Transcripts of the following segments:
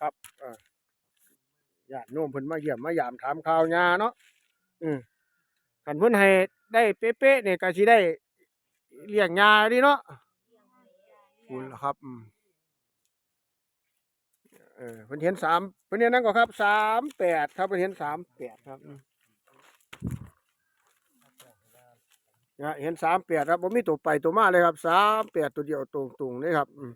ครับเออญาติโน้มเพิ่นมาเยี่ยมมายามถามข่าวยาเนาะอืมคันเพิ่นให้ได้เป๊ะๆเนี่ยก็สิได้เลี้ยงยาดีเนาะคุณล่ะครับอืมเออเพิ่นเห็นสามเพิ่นเห็นนั่นก็ครับสามแปดครับเพิ่นเห็นสามแปดครับอืมเนี่ยเห็นสามแปดครับผมมีตัวไปตัวมาเลยครับสามแปดตัวเดียวตรงๆเลยครับอืม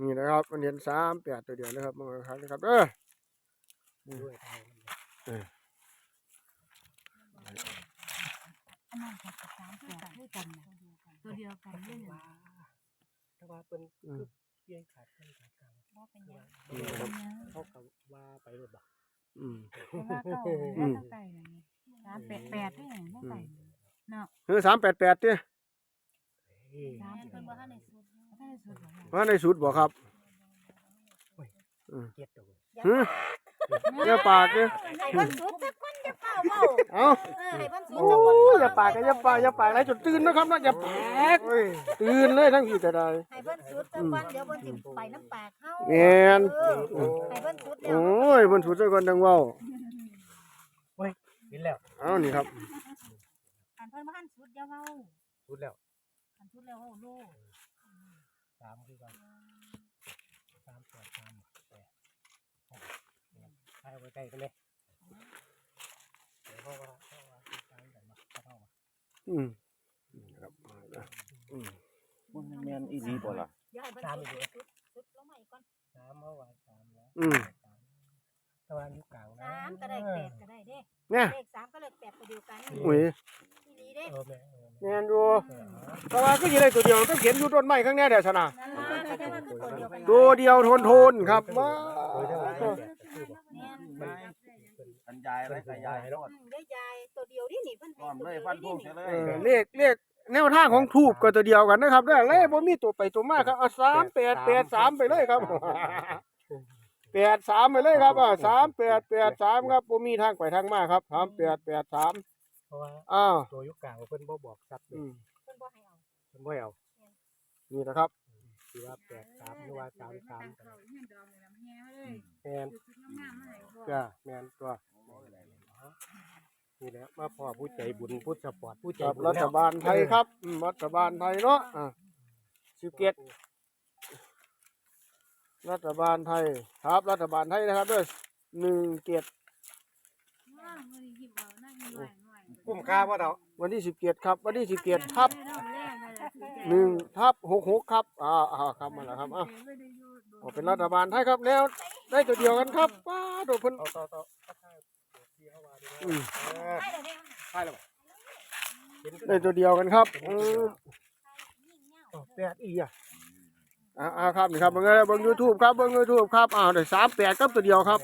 นี่นะครับมันเห็นสามแปดตัวเดียวนะครับมันครับนะครับเออด้วยทางอันนั้นกับสามแปดด้วยกันนะตัวเดียวกันด้วยนะถ้าว่าเป็นคือเปลี่ยนขาดเปลี่ยนขาดกลางว่าเป็นยังนี่นะครับเขากับว่าไปรถบักอืมเพราะว่าเก้าว่าตั้งแต่นี่สามแปดแปดด้วยตั้งแต่เนาะเออสามแปดแปดเนี่ยสามเป็นว่าในสุดถ้าในสุด ว่าในสุดบอกครับเจ็ดตัวฮึอย่าปากเนี่ยไอ้บ้านสุดจะก้นจะเป่าเป่าเอาเออไอ้บ้านสุดโอ้จะก้นยอย่าปากกันอย่าปากอย่าปากอะไรจนตื่นนะครับนะอย่าปากเอ้ยตื่นเลยทั้งที่จะได้ไอ้บ้านสุดจะก้นเดี๋ยวบ้านสิไปน้ำปากเข้าแม่น เออไอ้บ้านสุดแล้วโอ้ยบนสุดเจ้าคนดังเว้าเห็นแล้วเอานี่ครับอันเพิ่นบ้านสุดเดี๋ยวเว้ารุดแล้วอันสุดแล้วเว้าโล สามคือกันสามแปดสามแปดใช่ไว้ใกล้กันเลยเดี๋ยวเขาว่าเขาว่าใกล้กันมาเขาว่าอืมนี่ครับอืมมันแม่นอีหลีบ่ล่ะเดี๋ยวไอ้บ้านสุดสุดสุดลงมาอีกก่อนสามเขาว่าสามแล้วอืม ตะวันยุคกลางนะสามก็ได้แปดก็ได้เด้เนี่ยเลขสามก็เลขแปดตัวเดียวกันอุ้ยทีนี้เด้เออแม่เออแม่นอยู่แต่ว่าก็สิได้ตัวเดียวต้องเขียนอยู่ต้นไม้ข้างหน้าเดี๋ยวชนะนั่นล่ะแต่ว่าคือตัวเดียวกันตัวเดียวทนทนๆครับว้าโดยเฉพาะวแปดคือบ่แม่นไม่อันยายอะไรก็ยายรอดอืมได้ยายตัวเดียวนี่นี่เพิ่นพร้อมเลยฟันพุ่งเสียเลเอยอเลขเลขแนวทางของทูบก็ตัวเดียวกันนะครับเด้อเลขบ่มีตัวไปตัวมาครับเอาสามแปดแปดสามไปเลยครับ แปดสามไปเลยครับอ่าสามแปดแปดสามครับบ่มีทางไปทางมาครับสามแปดแปดสามเพราะว่าอ้าวตัวยุคกลางเพิ่นบ่บอกซับเลอืยมเพิ่นบ่ให้เอาเพิ่นบ่ให้เอานี่นะครับคือว่าแปดสามหรือว่าสามสามกันแมนจ้าแมนตัวนี่แหละมาพ่อผู้ใจบุญผู้สปอร์ตผู้ใจกับบุญรัฐบาลไทยครับอืมรัฐบาลไทยเนาะอ่าสิบเกต รัฐบาลไทยครับ รัฐบาลไทยนะครับเด้วยหนึ่งเกตคุ้มค่าว่าเราวันที่สิบเกตครับ วันที่สิบเกตทับหนึ่งทับหกหกครับอ่าอ่าครับมาแล้วครับอ่าเอาเป็นรัฐบาลไทยครับแล้วได้ตัวเดียวกันครับว้าโดดเพิ่นต่อต่อต่อที่เขาว่าดีอืมให้เดี๋ยวเดี๋ยวใช่แล้วเห็นได้ตัวเดียวกันครับอืมแปดอีอะ อ่าอ่าครับนี่ครับเบิ่งเลยเบิ่งยูทูบครับเบิ่งยูทูบครับอ้าวได้สามแปดครับตัวเดียวครับ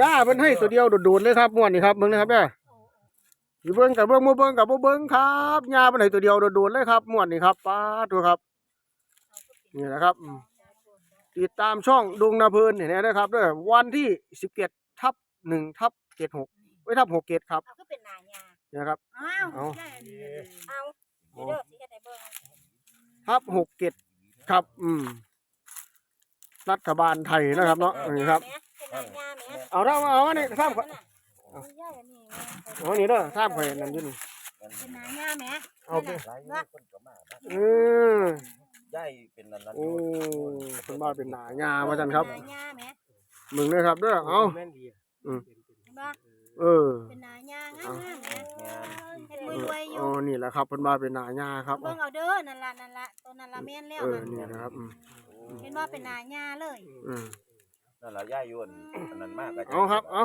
ย่าเพิ่นให้ตัวเดียวโดดๆเลยครับม่วนนี่ครับเบิ่งเลยครับเด้ออยู่เบิ่งกับเบิ่งบ่เบิ่งกับบ่เบิ่งครับย่าเพิ่นให้ตัวเดียวโดดๆเลยครับม่วนนี่ครับป้าตัวครับนี่แหละครับอืมติดตามช่องดุงนาเพลินเนี่ยนะครับเด้อวันที่สิบเจ็ดทับหนึ่งทับเจ็ดหกไว้ทับหกเจ็ดครับเอาก็เป็นนายาเนี่ยนะครับอ้าวเอาเอาเดี๋ยวเด้อสิเฮ็ดให้เบิ่งทับหกเจ็ด ครับ อืม รัฐบาลไทยนะครับ เนาะนี่ครับเป็นนายาแหมเอาถ้าเอาอันนี้ท่ามข่อยเอาย่าอันนี้แหมเอาอันนี้เด้อท่ามข่อยนั่นอยู่นี่เป็นนายาแหมเอาไปหลายคนคนก็มาบ้านอืมยายเป็นนั่นนั่นโอ้เป็นบ้านเป็นหนายาว่าจันครับเป็นนายาแหมมึงเลยครับเด้อเอาแม่นดีเห็นบ่เออเป็นนายางาม ๆแหมงานเฮ็ดรวยๆอยู่อ๋อนี่แหละครับเป็นบ้านเป็นหนายาครับ เบิ่งเอาเด้อนั่นล่ะนั่นล่ะตัวนั่นล่ะแม่นแล้วเออนั่นนี่นะครับอืมเห็นว่าเป็นนายาเลยอืมนั่นแหละยายยวนอันนั้นมากก็เอาครับเอา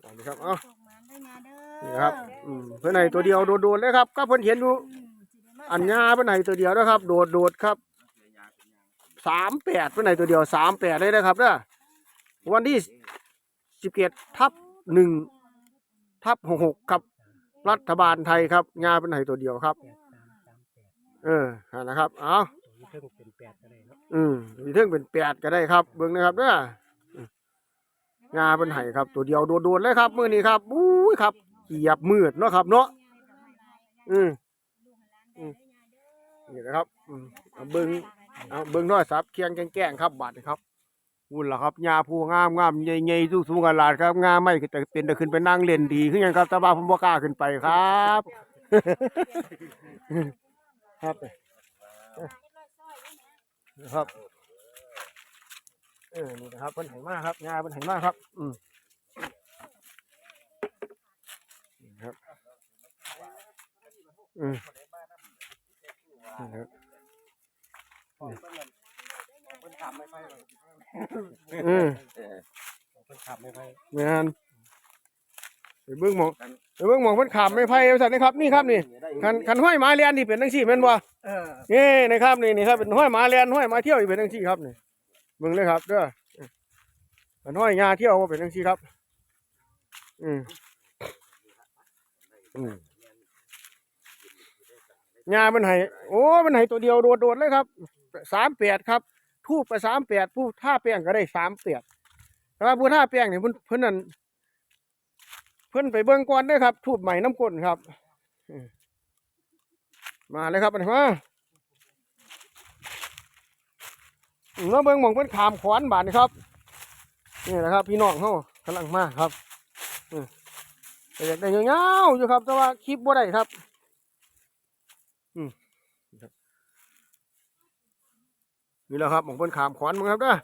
เอานี่ครับเอาส่งมาด้วยนะเด้อนี่ครับอืมเพื่อนไหนตัวเดียวโดดๆเลยครับก็เพื่อนเห็นอยู่อืมสิได้มาอัญญาเพื่อนไหนตัวเดียวนะครับ โดดโดดๆครับสามแปดเพื่อนไหนตัวเดียวสามแปดเลยนะครับเด้อวันที่สิบเจ็ดทับหนึ่งทับหกหกครับ รัฐบาลไทยครับงาเพื่อนไหนตัวเดียวครับแปดสามสามแปดเออนั่นนะครับ เอาตัวนี้เพิ่งเป็นแปดอะไรเนาะอืมมีเท่งเป็นแปดก็ได้ครับ เบิ่งนะครับเด้ออืมงาเพื่อนไหครับ ตัวเดียวโดดๆเลยครับมือนี้ครับอุ้ยครับเหยียบมืดเนาะครับ เนาะอืมอืมนี่นะครับอืมเอาเบิ้งเอาเบิ้งโทรศัพท์เคียงแกล้งๆครับบาดนี่ครับ อุ่นล่ะครับหญ้าผู้งามงามใหญ่ๆสูงๆกันหลาดครับงามไม่แต่เป็นแต่ขึ้นไปนั่งเล่นดีคือหยังครับแต่ว่าผมบ่กล้าขึ้นไปครับ ครับครับเออนี่นะครับเพิ่นให้มากครับหญ้าเพิ่นให้มากครับ อืมนี่ครับอืมนี่ครับ ไม่ไปเลยอืมเออเพิ่นขับไม่ไปแม่นไปเบิ่งหมองไปเบิ่งหมองเพิ่นขามไม่ไผ่สั่นนะครับนี่ครับนี่คันคันห้อยหมาเลียนที่เป็นจังซี่แม่นบ่เออนี่นะครับนี่นี่ครับเป็นห้อยหมาเลียนห้อยหมาเที่ยวอีเป็นจังซี่ครับนี่เบิ่งเลยครับเด้อคันห้อยงาเที่ยวบ่เป็นจังซี่ครับ อืมอืมงามันให้โอ้มันให้ตัวเดียวโดดๆเลยครับ38ครับ ทูบไป38ผู้ท่าแป้งก็ได้38แต่ว่าผู้ท่าแป้งเนี่ยเพิ่อนเพิ่นนั่นเพิ่นไปเบิ่งก่อนเด้ครับ ทูบใหม่น้ำก้นครับมาเลยครับอันนี้มาอืมมาเบิ่งหมองเพิ่อนขามขวานบาดนี่ครับนี่แหละครับ พี่น้องเฮากำลังมากครับอืมแต่อยากได้ยาวๆอยู่ครับ แต่ว่าคลิปบ่ได้ครับ อืมครับ นี่แหละครับหมองเพิ่นขามขวานมึงครับเด้อ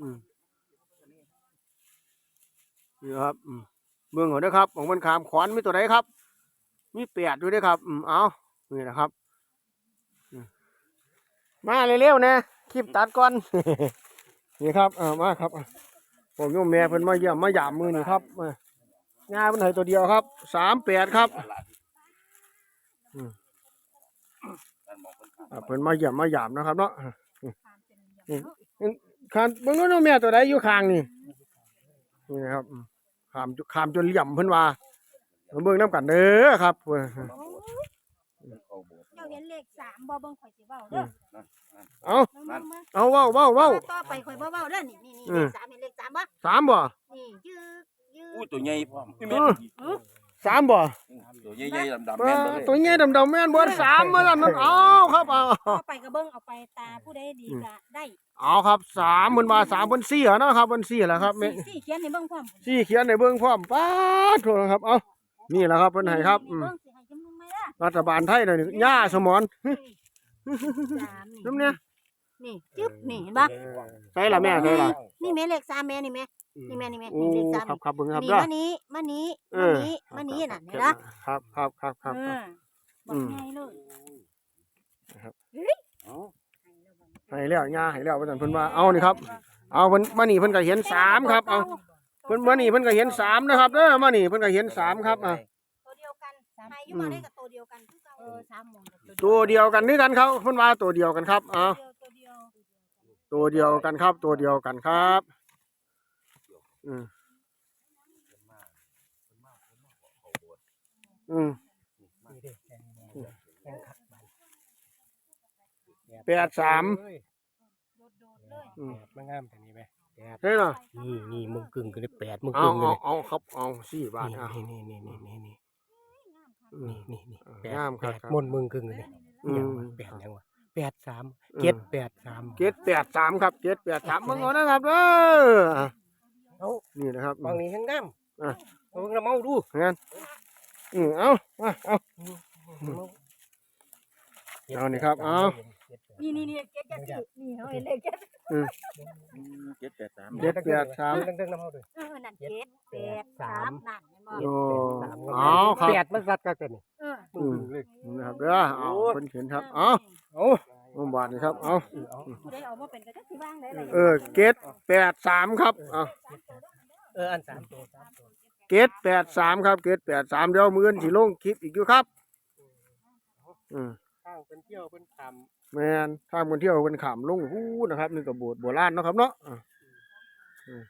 อืมนี่ครับอืมเมืองเหรอเด้อครับของมันขามขวานมีตัวไหนครับ มีแปดด้วยเด้อครับ อืมเอานี่นะครับมาเร็วๆนะคลิปตัดก่อนนี่ครับเอ่ามาครับผมโยมแม่เพิ่นมาเยี่ยมมาหยามมือนี่ครับมางานเพิ่นให้ตัวเดียวครับสามแปดครับเพิ่นมาเยี่ยมมาหยามนะครับเนาะ อืมคันเบิ่งโน้นแม่ตัวใดอยู่ข้างนี่นี่นะครับอืมขามจุขามจนเหลี่ยมเพิ่นว่ามาเบิ่งน้ำกันเด้อครับเว้ยเข้าโบสถ์เจ้าเห็นเลขสามบ่เบิ่งข่อยสิเว้าเด้อเอามามาเอาเว้าเว้าเว้าต่อไปข่อยบ่เว้าเด้อนี่นี่นี่อืเลมขสามเห็นเลขสามบ่สามบ่นี่ยืดยืดอู้ตัวใหญ่พร้อม สามบ่ตัวใหญ่ๆดำๆเอแม่นอบ่เลยตัวใหญ่ดำๆแม่นเบิดสามเมื่อนั้นนั่นเอาครับเอาต่อไปก็เบิ่งเอาไปตาผู้ใดดีก็ได้ เอาครับสามเพิ่นว่าสามเพิ่นสี่เหรอเนาะครับเพิ่นสี่แหละครับแม่สี่สี่เขียนให้เบิ่งพร้อมสี่เขียนในเบิ่งพร้อมป๊าดโทษนะครับเอานี่แหละครับเพิ่นให้ครับอืมเบิ่งสิให้จำนวนไหมล่ะรัฐบาลไทยน่ะนี่ย่าสมอนสามนี่น้ำเนี่ย นี่จึ๊บนี่เห็นบ่ใช่ล่ะแม่ใช่ล่ะนี่แม่เลขสามแม่นี่แม่นี่แม่นี่แม่โอ้นี่เลขสามครับครับเบิ่งครับนี่เด้อมานี้มานี้เอมาอนี้มานี้น่ะเห็นบ่ครับครับครับครับเออบอกไงเลยเอ้าให้แล้วย่าให้แล้วเพิ่นเพิ่นว่าเอานี่ครับ เอาเพิ่นมานี่เพิ่นก็เห็นสามครับเอาเพิ่นมานี่เพิ่นก็เห็นสามนะครับเด้อมานี่เพิ่นก็เห็นสามครับอะตัวเดียวกันใครอยู่มาได้กับตัวเดียวกันคือเก่าเออสามหมองกับตัวเดียวกันนี่กันครับเพิ่นว่าตัวเดียวกันครับเอา ตัวเดียวตัวเดียวกันครับ ตัวเดียวกันครับอืมอืมนี่เด้แกงแกงขัดมันแปดสามเอ้ยโดดๆเลยอืมแปดมันงามแต่นี่ไหมแปดใช่เหรอนี่นี่มึงกึ่งกันเลยแปดมึงเอากึ่งกันเอาเลยเอาครับเอาสี่บาทเอานี่นี่นี่นี่นี่นี่อืมนี่นี่นี่เออแปดงามครัแปบดครับ มนต์มึงกึ่งกันเลยอืม ยังวะแปดยังวะ แปดสามอืมเจ็ดแปดสามเจ็ดแปดสามครับเจ็ดแปดสามมึงเอานะครับเด้อเอานี่นะครับบางนี้ทั้งงามอะเอาเงาเมาดูงั้นอืมเอามาเอาเอานี่ครับเอานี่นี่นี่เจ็ดเจ็ดสี่นี่เขาเห็นเลขเจ็ดเจ็ดแปดสามเจ็ดแปดสามเรื่องๆน้ำเมาด้วยเออนั่นเจ็ดแปดสามนั่นเห็นบ่โอ้สามเอาครับแปดมันรัดกันนี่เออมึงกึ่งเลยนะครับเด้อเอาเพิ่นเห็นครับเอา เอาเอาบาทนี่ครับเอาเอาผู้ใดเอามาเป็นก็จะสิว่างได้เลยเออเจ็ดแปดสามครับเอาเอออันสามตัวสามตัวเกตแปดสามครับ เกตแปดสามเดี๋ยวมืออนสิลงคลิปอีกอยู่ครับ อืมข้างเป็นเที่ยวเป็นคแมนทางบนเที่ยวเป็นขามลงหูนะครับนี่กับโบสถ์โบราณเนาะครับเนาะอ่าอืม